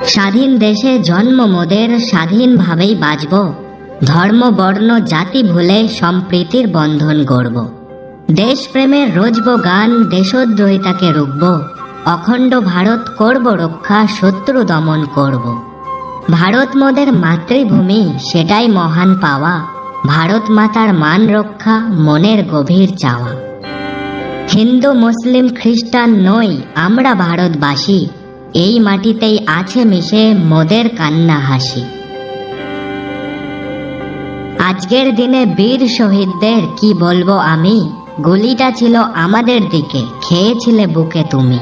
স্বাধীন দেশে জন্ম মোদের স্বাধীনভাবেই বাঁচব। ধর্ম, বর্ণ, জাতি ভুলে সম্প্রীতির বন্ধন গড়ব। দেশপ্রেমের রোজব গান দেশদ্রোহিতাকে রুখব। অখণ্ড ভারত করব রক্ষা, শত্রু দমন করব। ভারত মোদের মাতৃভূমি, সেটাই মহান পাওয়া। ভারত মাতার মান রক্ষা, মনের গভীর চাওয়া। হিন্দু, মুসলিম, খ্রিস্টান নই, আমরা ভারতবাসী। এই মাটিতেই আছে মিশে মোদের কান্না হাসি। আজকের দিনে বীর শহীদদের কি বলব আমি? গুলিটা ছিল আমাদের দিকে, খেয়েছিলে বুকে তুমি।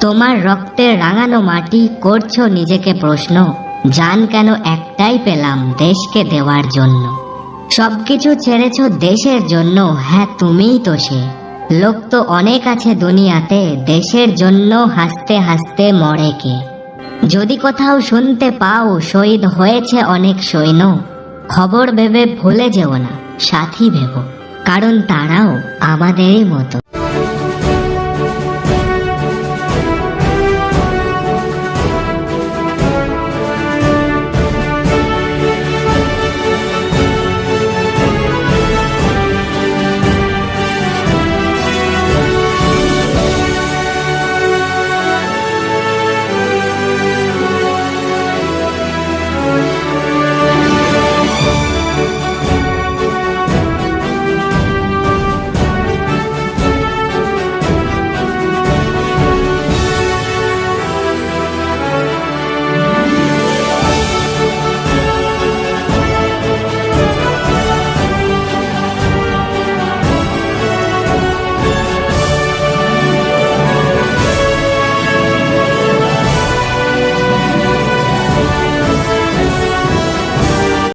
তোমার রক্তে রাঙানো মাটি করছ নিজেকে প্রশ্ন, জান কেন একটাই পেলাম দেশকে দেওয়ার জন্য? সবকিছু ছেড়েছ দেশের জন্য হ্যাঁ তুমিই তো সে। লোক তো অনেক আছে দুনিয়াতে, দেশের জন্য হাসতে হাসতে মরে কে। যদি কোথাও শুনতে পাও, শহীদ হয়েছে অনেক সৈন্য। খবর ভেবে ভুলে যেও না, সাথী ভেব, কারণ তারাও আমাদেরই মতো।